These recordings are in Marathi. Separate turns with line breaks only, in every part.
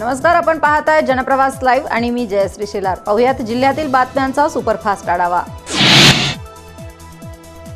नमस्कार आपण पाहताय जनप्रवास लाईव्ह आणि मी जयश्री शेलार. पाहुयात जिल्ह्यातील बातम्यांचा सुपरफास्ट आढावा.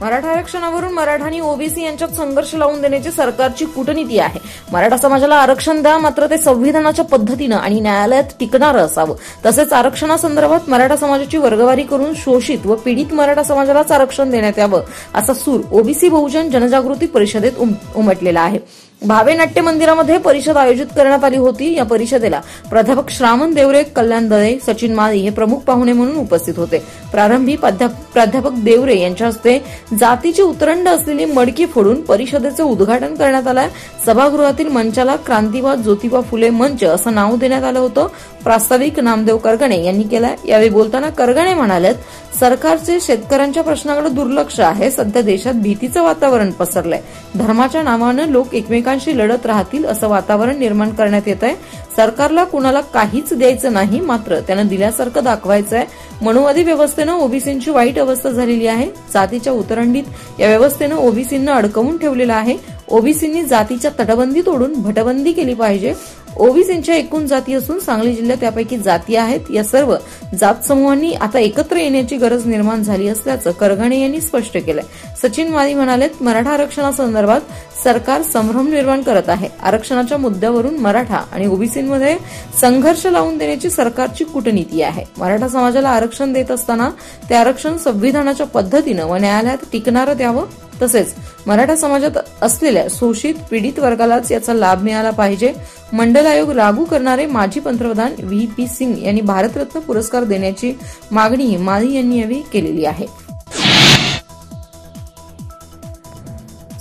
मराठा आरक्षणावरून मराठा आणि ओबीसी यांच्यात संघर्ष लावून देण्याची सरकारची कूटनीती आहे. मराठा समाजाला आरक्षण द्या मात्र ते संविधानाच्या पद्धतीनं आणि न्यायालयात टिकणारं असावं. तसेच आरक्षणासंदर्भात मराठा समाजाची वर्गवारी करून शोषित व पीडित मराठा समाजालाच आरक्षण देण्यात यावं असा सूर ओबीसी बहुजन जनजागृती परिषदेत उम- उमटलेला आहे. भावे नाट्य मंदिरामध्ये परिषद आयोजित करण्यात आली होती. या परिषदेला प्राध्यापक श्रावण देवरे कल्याण दळे सचिन माळी हे प्रमुख पाहुणे म्हणून उपस्थित होते. प्रारंभी प्राध्या- प्राध्यापक देवरे यांच्या हस्ते जातीची उतरंड असलेली मडकी फोडून परिषदेचे उद्घाटन करण्यात आलं. सभागृहातील मंचाला क्रांतिवाद ज्योतिबा फुले मंच असं नाव देण्यात आलं होतं. प्रास्ताविक नामदेव करगणे यांनी केलं. यावेळी बोलताना करगणे म्हणालेत सरकारचे शेतकऱ्यांच्या प्रश्नाकडे दुर्लक्ष आहे. सध्या देशात भीतीचं वातावरण पसरलंय. धर्माच्या नावानं लोक एकमेकांशी लढत राहतील असं वातावरण निर्माण करण्यात येत आहे सरकारला कुणाला काहीच द्यायचं नाही मात्र त्यानं दिल्यासारखं दाखवायचं आहे मनुवादी व्यवस्थेनं ओबीसींची वाईट अवस्था झालेली आहे. जातीच्या उतरंडीत या व्यवस्थेनं ओबीसींना अडकवून ठेवलेलं आहे. ओबीसींनी जातीच्या तटबंदी तोडून भटबंदी केली पाहिजे. ओबीसींच्या एकूण जाती असून सांगली जिल्ह्यात त्यापैकी जाती आहेत. या सर्व जात समूहांनी आता एकत्र येण्याची गरज निर्माण झाली असल्याचं करघणे यांनी स्पष्ट केलंय. सचिन माळी म्हणालेत मराठा आरक्षणासंदर्भात सरकार संभ्रम निर्माण करत आहे. आरक्षणाच्या मुद्द्यावरून मराठा आणि ओबीसींमध्ये संघर्ष लावून देण्याची सरकारची कूटनीती आहे. मराठा समाजाला आरक्षण देत असताना ते आरक्षण संविधानाच्या पद्धतीनं व न्यायालयात टिकणारं द्यावं. तसेच मराठा समाजात असलेल्या शोषित पीडित वर्गालाच याचा लाभ मिळाला पाहिजे. मंडल आयोग लागू करणारे माजी पंतप्रधान व्ही पी सिंग यांनी भारतरत्न पुरस्कार देण्याची मागणी माळी यांनी यावेळी केलेली आहे.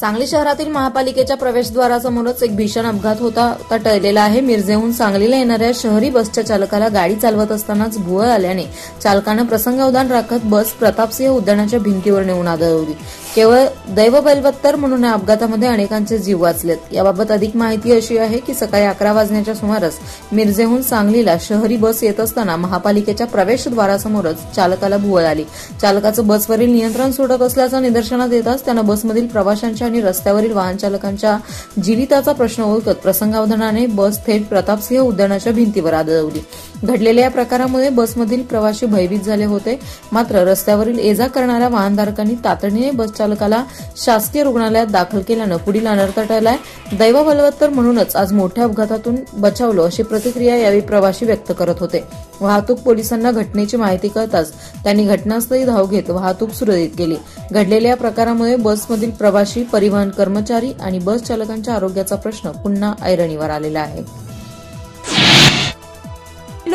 सांगली शहरातील महापालिकेच्या प्रवेशद्वारासमोरच एक भीषण अपघात होता आता टळलेला आहे. मिरजेहून सांगलीला येणाऱ्या शहरी बसच्या चालकाला गाडी चालवत असतानाच भुवळ आल्याने चालकानं प्रसंगावधान राखत बस प्रतापसिंह उद्यानाच्या भिंतीवर नेऊन आदळवली केवळ दैवबलवत्तर म्हणून या अपघातामध्ये अनेकांचे जीव वाचलेत. याबाबत अधिक माहिती अशी आहे की सकाळी अकरा वाजण्याच्या सुमारास मिरजेहून सांगलीला शहरी बस येत असताना महापालिकेच्या प्रवेशद्वारासमोरच चालकाला भुवळ आली. चालकाचं बसवरील नियंत्रण सुटत असल्याचं निदर्शनात येताच त्यानं बसमधील प्रवाशांच्या आणि रस्त्यावरील वाहन चालकांच्या जीविताचा प्रश्न ओळखत प्रसंगावधानाने बस थेट प्रतापसिंह उद्यानाच्या भिंतीवर आदळवली घडलेल्या या प्रकारामुळे बसमधील प्रवासी भयभीत झाले होते. मात्र रस्त्यावरील ये जा करणाऱ्या वाहनधारकांनी तातडीने बस चालकाला शासकीय रुग्णालयात दाखल केल्यानं पुढील अनर्थ टळलाय. दैव बलवत्तर म्हणूनच आज मोठ्या अपघातातून बचावलं अशी प्रतिक्रिया यावेळी प्रवाशी व्यक्त करत होते. वाहतूक पोलिसांना घटनेची माहिती कळताच त्यांनी घटनास्थळी धाव घेत वाहतूक सुरळीत केली. घडलेल्या या प्रकारामुळे बसमधील प्रवासी परिवहन कर्मचारी आणि बस चालकांच्या आरोग्याचा प्रश्न पुन्हा ऐरणीवर आलेला आहे.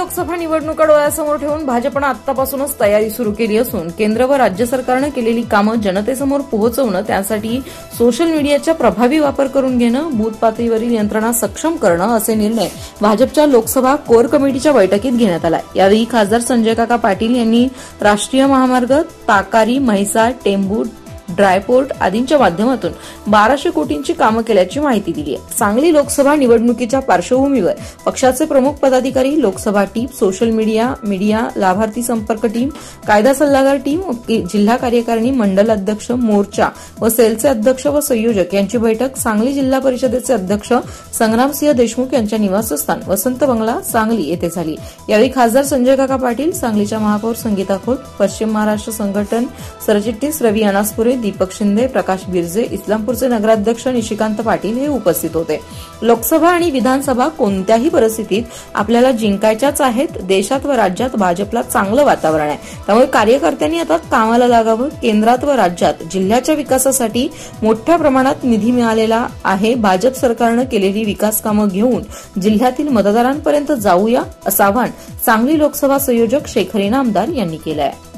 लोकसभा निवडणुका डोळ्यासमोर ठेवून भाजपनं आतापासूनच तयारी सुरू केली असून केंद्र व राज्य सरकारनं केलेली कामं जनतेसमोर पोहोचवणं त्यासाठी सोशल मीडियाचा प्रभावी वापर करून घेणं बूथ पातळीवरील यंत्रणा सक्षम करणं असे निर्णय भाजपच्या लोकसभा कोर कमिटीच्या बैठकीत घेण्यात आला यावेळी खासदार संजय काका पाटील यांनी राष्ट्रीय महामार्ग ताकारी म्हैसाळ टेंभू ड्रायपोर्ट आदींच्या माध्यमातून बाराशे कोटींची कामं केल्याची माहिती दिली आहे. सांगली लोकसभा निवडणुकीच्या पार्श्वभूमीवर पक्षाचे प्रमुख पदाधिकारी Lok Sabha team social media media लाभार्थी संपर्क टीम कायदा सल्लागार टीम जिल्हा कार्यकारिणी मंडल अध्यक्ष मोर्चा व सेलचे अध्यक्ष व संयोजक यांची बैठक सांगली जिल्हा परिषदेचे अध्यक्ष संग्रामसिंह देशमुख यांच्या निवासस्थान वसंत बंगला सांगली येथे झाली. यावेळी खासदार संजय काका पाटील सांगलीच्या महापौर संगीता खोत पश्चिम महाराष्ट्र संघटन सरचिटणीस रवी अनासपुरे दीपक शिंदे प्रकाश बिरजे इस्लामपूरचे नगराध्यक्ष निशिकांत पाटील हे उपस्थित होते. लोकसभा आणि विधानसभा कोणत्याही परिस्थितीत आपल्याला जिंकायच्याच आहेत. देशात व राज्यात भाजपला चांगलं वातावरण आहे. त्यामुळे कार्यकर्त्यांनी आता कामाला लागावं. केंद्रात व राज्यात जिल्ह्याच्या विकासासाठी मोठ्या प्रमाणात निधी मिळालेला आहे. भाजप सरकारनं केलेली विकास कामं घेऊन जिल्ह्यातील मतदारांपर्यंत जाऊया असं आवाहन सांगली लोकसभा संयोजक शेखरीना आमदार यांनी केलं आहे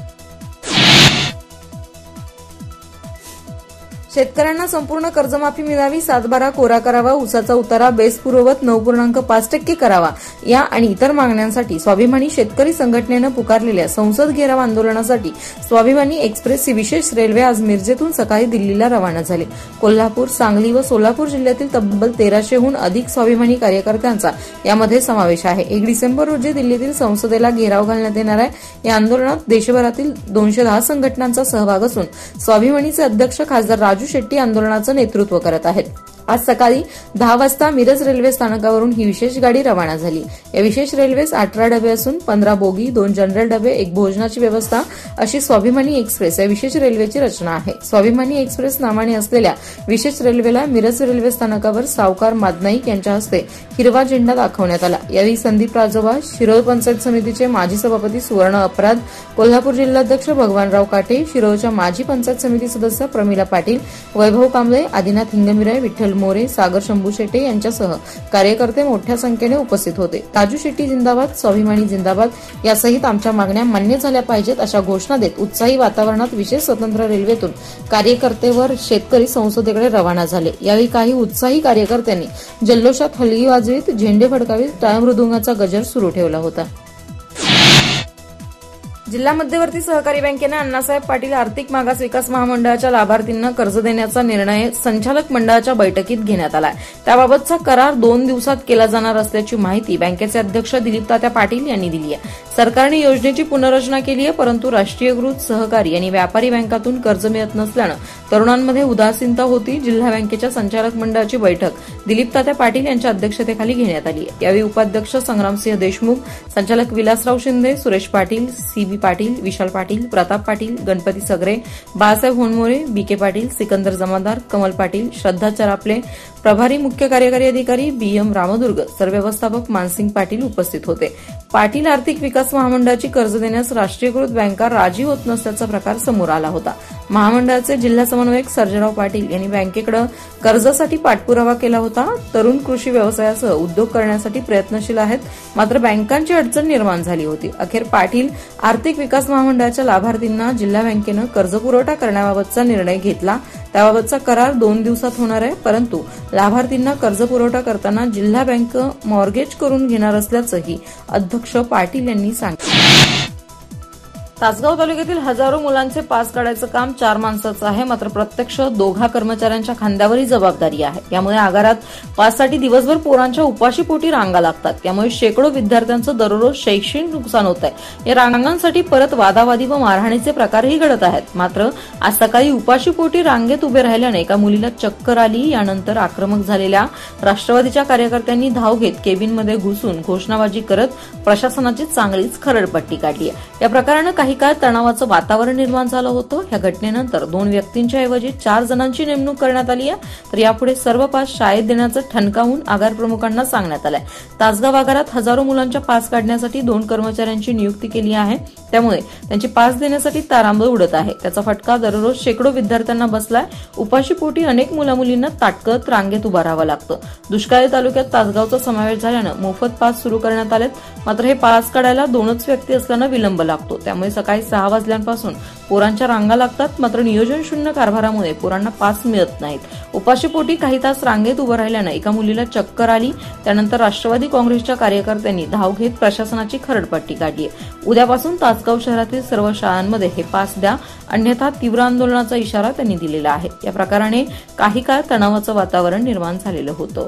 शेतकऱ्यांना संपूर्ण कर्जमाफी मिळावी सातबारा कोरा करावा ऊसाचा उतारा बेस पुरवत नऊ पूर्णांक पाच टक्के करावा. या आणि इतर मागण्यांसाठी स्वाभिमानी शेतकरी संघटनेनं पुकारलेल्या संसद घेराव आंदोलनासाठी स्वाभिमानी एक्सप्रेस ही विशेष रेल्वे आज मिरजेतून सकाळी दिल्लीला रवाना झाली. कोल्हापूर सांगली व सोलापूर जिल्ह्यातील तब्बल तेराशेहून अधिक स्वाभिमानी कार्यकर्त्यांचा यामध्ये समावेश आहे. एक डिसेंबर रोजी दिल्लीतील संसदेला घेराव घालण्यात येणार आहे. या आंदोलनात देशभरातील दोनशे दहा संघटनांचा सहभाग असून स्वाभिमानीचे अध्यक्ष खासदार राजू शेट्टी आंदोलनाचं नेतृत्व करत आहेत. आज सकाळी दहा वाजता मिरज रेल्वे स्थानकावरून ही विशेष गाडी रवाना झाली. या विशेष रेल्वेस अठरा डबे असून पंधरा बोगी दोन जनरल डबे एक भोजनाची व्यवस्था अशी स्वाभिमानी एक्सप्रेस या विशेष रेल्वेची रचना आहे. स्वाभिमानी एक्सप्रेस नावाने असलेल्या विशेष रेल्वेला मिरज रेल्वे स्थानकावर सावकार मादनाईक यांच्या हस्ते हिरवा झेंडा दाखवण्यात आला. यावेळी संदीप राजोबा शिरोळ पंचायत समितीचे माजी सभापती सुवर्ण अपराध कोल्हापूर जिल्हाध्यक्ष भगवानराव काटे शिरोळच्या माजी पंचायत समिती सदस्य प्रमिला पाटील वैभव कांबळे आदिनाथ हिंगमिराय विठ्ठल मोरे सागर शंभू शेट्टे यांच्यासह कार्यकर्ते मोठ्या संख्येने उपस्थित होते. राजू शेट्टी जिंदाबाद स्वाभिमानी जिंदाबाद यासहित आमच्या मागण्या मान्य झाल्या पाहिजेत अशा घोषणा देत उत्साही वातावरणात विशेष स्वतंत्र रेल्वेतून कार्यकर्तेवर शेतकरी संसदेकडे रवाना झाले. यावेळी काही उत्साही कार्यकर्त्यांनी जल्लोषात हलगी वाजवीत झेंडे फडकावीत टाळमृदुंगाचा गजर सुरू ठेवला होता. जिल्हा मध्यवर्ती सहकारी बँकेनं अण्णासाहेब पाटील आर्थिक मागास विकास महामंडळाच्या लाभार्थींना कर्ज देण्याचा निर्णय संचालक मंडळाच्या बैठकीत घेण्यात आला त्याबाबतचा करार दोन दिवसात केला जाणार असल्याची माहिती बँकेचे अध्यक्ष दिलीप तात्या पाटील यांनी दिली आहे. सरकारने योजनेची पुनर्रचना केली आहे परंतु राष्ट्रीयकृत सहकारी आणि व्यापारी बँकातून कर्ज मिळत नसल्यानं तरुणांमध्ये उदासीनता होती. जिल्हा बँकेच्या संचालक मंडळाची बैठक दिलीप तात्या पाटील यांच्या अध्यक्षतेखाली घेण्यात आली. यावेळी उपाध्यक्ष संग्रामसिंह देशमुख संचालक विलासराव शिंदे सुरेश पाटील सीबी पाटील विशाल पाटील प्रताप पाटील गणपती सगरे बाळासाहेब होनमोरे बीके पाटील सिकंदर जमादार कमल पाटील श्रद्धा चरापले प्रभारी मुख्य कार्यकारी अधिकारी बी एम रामदुर्ग सरव्यवस्थापक मानसिंग पाटील उपस्थित होते. पाटील आर्थिक विकास महामंडळाची कर्ज देण्यास राष्ट्रीयकृत बँका राजी होत नसल्याचा प्रकार समोर आला होता. महामंडळाचे जिल्हा समन्वयक सर्जराव पाटील यांनी बँकेकडे कर्जासाठी पाठपुरावा केला होता. तरुण कृषी व्यवसायासह उद्योग करण्यासाठी प्रयत्नशील आहेत. मात्र बँकांची अडचण निर्माण झाली होती. अखेर पाटील आर्थिक विकास महामंडळाच्या लाभार्थींना जिल्हा बँकेनं कर्जपुरवठा करण्याबाबतचा निर्णय घेतला. त्याबाबतचा करार दोन दिवसात होणार आहे परंतु लाभार्थींना कर्जपुरवठा करताना जिल्हा बँक मॉर्गेज करून घेणार असल्याचंही अध्यक्ष पाटील यांनी सांगितलं. तासगाव तालुक्यातील हजारो मुलांचे पास काढायचं काम चार माणसाचं आहे. मात्र प्रत्यक्ष दोघा कर्मचाऱ्यांच्या खांद्यावर ही जबाबदारी आहे. यामुळे आगारात पाससाठी दिवसभर पोरांच्या उपाशीपोटी रांगा लागतात. त्यामुळे शेकडो विद्यार्थ्यांचं दररोज शैक्षणिक नुकसान होत आहे या रांगांसाठी परत वादावादी व मारहाणीचे प्रकारही घडत आहेत. मात्र आज सकाळी उपाशीपोटी रांगेत उभे राहिल्याने एका मुलीला चक्कर आली. यानंतर आक्रमक झालेल्या राष्ट्रवादीच्या कार्यकर्त्यांनी धाव घेत केबिनमध्ये घुसून घोषणाबाजी करत प्रशासनाची चांगलीच खरडपट्टी काढली आहे. या प्रकारानं काही काळ तणावाचं वातावरण निर्माण झालं होतं. या घटनेनंतर दोन व्यक्तींच्या ऐवजी चार जणांची नेमणूक करण्यात आली आहे. तर यापुढे सर्व पास शाळेत देण्याचं ठणकावून आगार प्रमुखांना सांगण्यात आलंय. तासगाव आगारात हजारो मुलांच्या पास काढण्यासाठी दोन कर्मचाऱ्यांची नियुक्ती केली आहे. त्यामुळे त्यांची पास देण्यासाठी तारांबळ उडत आहे. त्याचा फटका दररोज शेकडो विद्यार्थ्यांना बसलाय. उपाशीपोटी अनेक मुलामुलींना ताटकत रांगेत उभा राहावं लागतं. दुष्काळी तालुक्यात तासगावचा समावेश झाल्यानं मोफत पास सुरू करण्यात आलेत. मात्र हे पास काढायला दोनच व्यक्ती असल्यानं विलंब लागतो. त्यामुळे सकाळी सहा वाजल्यापासून. पोरांच्या रांगा लागतात मात्र नियोजन शून्य कारभारामुळे पोरांना पास मिळत नाहीत. उपाशीपोटी काही तास रांगेत उभं राहिल्यानं एका मुलीला चक्कर आली. त्यानंतर राष्ट्रवादी काँग्रेसच्या कार्यकर्त्यांनी धाव घेत प्रशासनाची खरडपट्टी काढली. उद्यापासून तासगाव शहरातील सर्व शाळांमध्ये हे पास द्या. अन्यथा तीव्र आंदोलनाचा इशारा त्यांनी दिलेला आहे. या प्रकाराने काही काळ तणावाचं वातावरण निर्माण झालेलं होतं.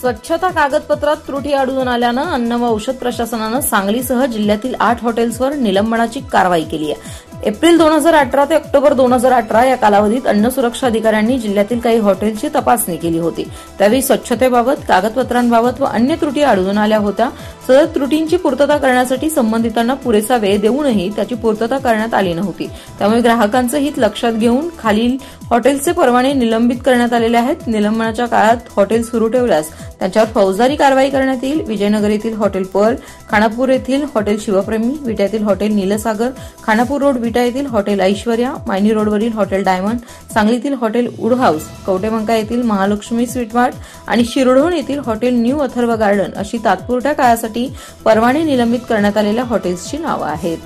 स्वच्छता कागदपत्रात त्रुटी आढळून आल्यानं अन्न व औषध प्रशासनानं सांगलीसह जिल्ह्यातील आठ हॉटेल्सवर निलंबनाची कारवाई केली आहे. एप्रिल दोन हजार अठरा ते ऑक्टोबर दोन हजार अठरा या कालावधीत अन्न सुरक्षा अधिकाऱ्यांनी जिल्ह्यातील काही हॉटेल्सची तपासणी केली होती. त्यावेळी स्वच्छतेबाबत कागदपत्रांबाबत व अन्य त्रुटी आढळून आल्या होत्या. सदर त्रुटींची पूर्तता करण्यासाठी संबंधितांना पुरेसा वेळ देऊनही त्याची पूर्तता करण्यात आली नव्हती. त्यामुळे ग्राहकांचं हित लक्षात घेऊन खालील हॉटेल्सचे परवाने निलंबित करण्यात आलेले आहेत. निलंबनाच्या काळात हॉटेल सुरू ठेवल्यास त्यांच्यावर फौजदारी कारवाई करण्यात येईल. विजयनगर येथील हॉटेल पर्ल खानापूर येथील हॉटेल शिवप्रेमी विट्यातील हॉटेल नीलसागर खानापूर रोड विटा येथील हॉटेल ऐश्वर्या मायनी रोडवरील हॉटेल डायमंड सांगलीतील हॉटेल वूड हाऊस कवटेमंका येथील महालक्ष्मी स्वीटमार्ट आणि शिरढोण येथील हॉटेल न्यू अथर्व गार्डन अशी तात्पुरत्या काळासाठी परवाने निलंबित करण्यात आलेल्या हॉटेल्सची नावं आहेत.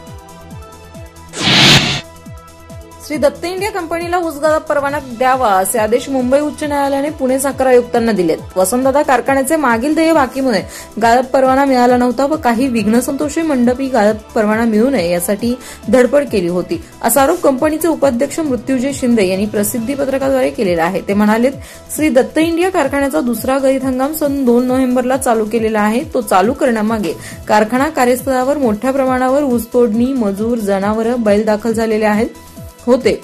श्री दत्त इंडिया कंपनीला ऊसगाळप परवाना द्यावा असे आदेश मुंबई उच्च न्यायालयाने पुणे साखर आयुक्तांना दिलेत. वसंतदादा कारखान्याचे मागील देय बाकीमुळे गाळप परवाना मिळाला नव्हता व काही विघ्नसंतोषी मंडपी गाळप परवाना मिळू नये यासाठी धडपड केली होती. असा आरोप कंपनीचे उपाध्यक्ष मृत्युजय शिंदे यांनी प्रसिद्धी पत्रकाद्वारे केलेला आहे. ते म्हणालेत श्री दत्त इंडिया कारखान्याचा दुसरा गळीत हंगाम सन दोन नोव्हेंबरला चालू केलेला आहे. तो चालू करण्यामागे कारखाना कार्यस्थळावर मोठ्या प्रमाणावर ऊसतोडणी मजूर जनावरं बैल दाखल झालेले आहेत. होते.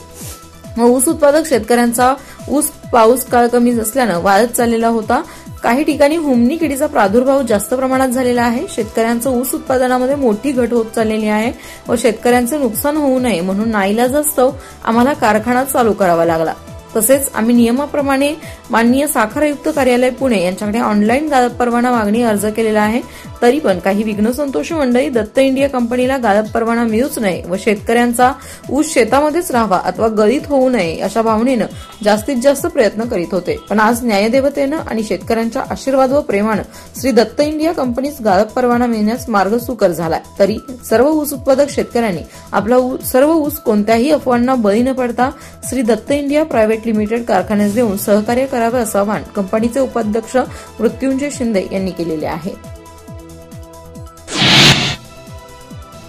ऊस उत्पादक शेतकऱ्यांचा ऊस पाऊस काळ कमी असल्यानं वाढत चाललेला होता. काही ठिकाणी हुमनी किडीचा प्रादुर्भाव जास्त प्रमाणात झालेला आहे. शेतकऱ्यांचं ऊस उत्पादनामध्ये मोठी घट होत चाललेली आहे व शेतकऱ्यांचं नुकसान होऊ नये म्हणून नाईलाजास्तव आम्हाला कारखाना चालू करावा लागला. तसेच आम्ही नियमाप्रमाणे माननीय साखर आयुक्त कार्यालय पुणे यांच्याकडे ऑनलाईन गाळप परवाना मागणी अर्ज केलेला आहे. तरी पण काही विघ्नसंतोषी मंडळी दत्त इंडिया कंपनीला गाळप परवाना मिळूच नये व शेतकऱ्यांचा ऊस शेतामध्येच राहावा अथवा गळीत होऊ नये अशा भावनेनं जास्तीत जास्त प्रयत्न करीत होते. पण आज न्यायदेवतेनं आणि शेतकऱ्यांच्या आशीर्वाद व प्रेमानं श्री दत्त इंडिया कंपनीस गाळप परवाना मिळण्यास मार्ग सुकर झालाय. तरी सर्व ऊस उत्पादक शेतकऱ्यांनी आपला ऊ- सर्व ऊस कोणत्याही अफवांना बळी न पडता Shri Datta India private limited कारखान्यास देऊन सहकार्य करावे असं आवाहन कंपनीचे उपाध्यक्ष मृत्युंजय शिंदे यांनी केलेले आहे.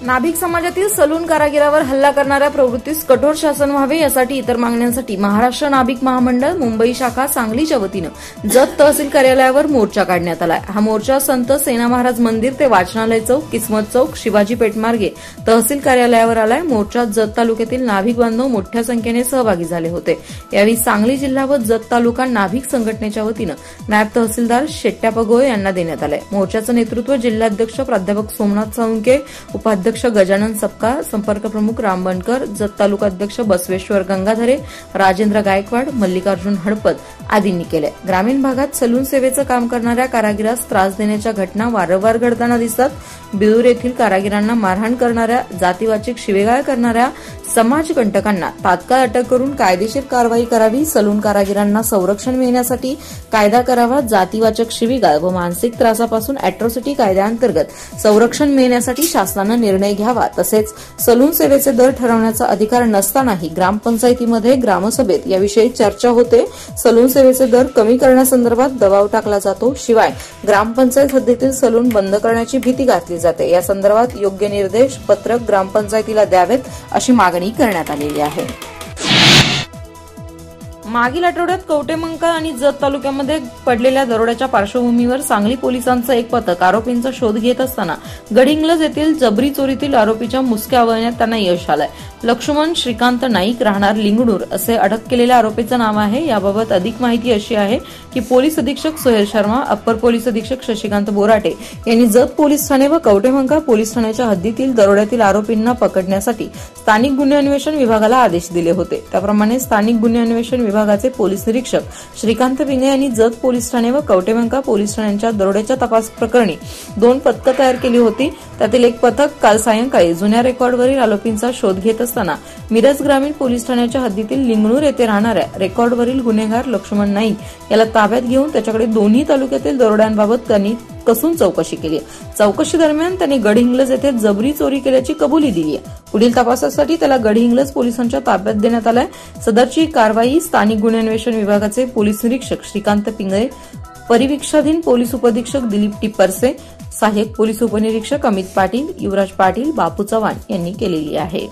नाभिक समाजातील सलून कारागिरावर हल्ला करणाऱ्या प्रवृत्तीस कठोर शासन व्हावे यासाठी इतर मागण्यांसाठी महाराष्ट्र नाभिक महामंडळ मुंबई शाखा सांगलीच्या वतीनं जत तहसील कार्यालयावर मोर्चा काढण्यात आला हा मोर्चा संत सेना महाराज मंदिर ते वाचनालय चौक किस्मत चौक शिवाजी पेठमार्गे तहसील कार्यालयावर आलाय. मोर्चात जत तालुक्यातील नाभिक बांधव मोठ्या संख्येने सहभागी झाले होते. यावेळी सांगली जिल्हा व जत तालुका नाभिक संघटनेच्या वतीनं नायब तहसीलदार शेट्ट्या पगोळे यांना देण्यात आलाय. मोर्चाचं नेतृत्व जिल्हाध्यक्ष प्राध्यापक सोमनाथ साळुंके उपाध्यक्ष गजानन सपका संपर्क प्रमुख राम बनकर जत तालुका अध्यक्ष बसवेश्वर गंगाधरे राजेंद्र गायकवाड मल्लिकार्जुन हडपद आदींनी केले ग्रामीण भागात सलून सेवेचं काम करणाऱ्या कारागिरास त्रास देण्याच्या घटना वारंवार घडताना दिसतात. बिळूर येथील कारागिरांना मारहाण करणाऱ्या जातीवाचक शिवेगाळ करणाऱ्या समाजकंटकांना तात्काळ अटक करून कायदेशीर कारवाई करावी सलून कारागिरांना संरक्षण मिळण्यासाठी कायदा करावा जातीवाचक शिवीगाळ व मानसिक त्रासापासून अॅट्रॉसिटी कायद्याअंतर्गत संरक्षण मिळण्यासाठी शासनानं निर्णय घ्यावा. तसेच सलून सेवेचे दर ठरवण्याचा अधिकार नसतानाही ग्रामपंचायतीमध्ये ग्रामसभेत याविषयी चर्चा होते. सलून सेवेचे दर कमी करण्यासंदर्भात दबाव टाकला जातो. शिवाय ग्रामपंचायत हद्दीतील सलून बंद करण्याची भीती घातली जाते. या संदर्भात योग्य निर्देश पत्रक ग्रामपंचायतीला द्यावेत अशी मागणी करण्यात आलेली आहे. मागील आठवड्यात कवटेमंका आणि जत तालुक्यामध्ये पडलेल्या दरोड्याच्या पार्श्वभूमीवर सांगली पोलिसांचं एक पथक आरोपींचा शोध घेत असताना गडिंग्लज येथील जबरी चोरीतील आरोपीच्या मुसक्या वळण्यात त्यांना यश आलंय. लक्ष्मण श्रीकांत नाईक राहणार लिंगणूर असे अटक केलेल्या आरोपीचं नाव आहे. याबाबत अधिक माहिती अशी आहे की पोलीस अधीक्षक सोहेल शर्मा अप्पर पोलीस अधीक्षक शशिकांत बोराटे यांनी जत पोलीस ठाणे व कवटेमंका पोलीस ठाण्याच्या हद्दीतील दरोड्यातील आरोपींना पकडण्यासाठी स्थानिक गुन्हे अन्वेषण विभागाला आदेश दिले होते. त्याप्रमाणे स्थानिक गुन्हे अन्वेषण विभागाचे पोलीस निरीक्षक श्रीकांत पिंगे यांनी जत पोलीस ठाणे व कवटेबंका पोलीस ठाण्यांच्या दरोड्याच्या तपास प्रकरणी दोन पथकं तयार केली होती. त्यातील एक पथक काल सायंकाळी जुन्या रेकॉर्डवरील आरोपींचा शोध घेत असताना मिरज ग्रामीण पोलीस ठाण्याच्या हद्दीतील लिंगणूर येथे राहणाऱ्या रेकॉर्डवरील गुन्हेगार लक्ष्मण नाईक याला ताब्यात घेऊन त्याच्याकडे दोन्ही तालुक्यातील दरोड्यांबाबत त्यांनी कसून चौकशी केली चौकशी दरम्यान त्यांनी गडहिंग्लज येथे जबरी चोरी केल्याची कबुली दिली आहे. पुढील तपासासाठी त्याला गडहिंग्लज पोलिसांच्या ताब्यात देण्यात आलाय. सदरची कारवाई स्थानिक गुन्हे अन्वेषण विभागाचे पोलीस निरीक्षक श्रीकांत पिंगळे परिवीक्षाधीन पोलीस उपअधीक्षक दिलीप टिप्परसे सहाय्यक पोलीस उपनिरीक्षक अमित पाटील युवराज पाटील बापू चव्हाण यांनी केलेली आहे.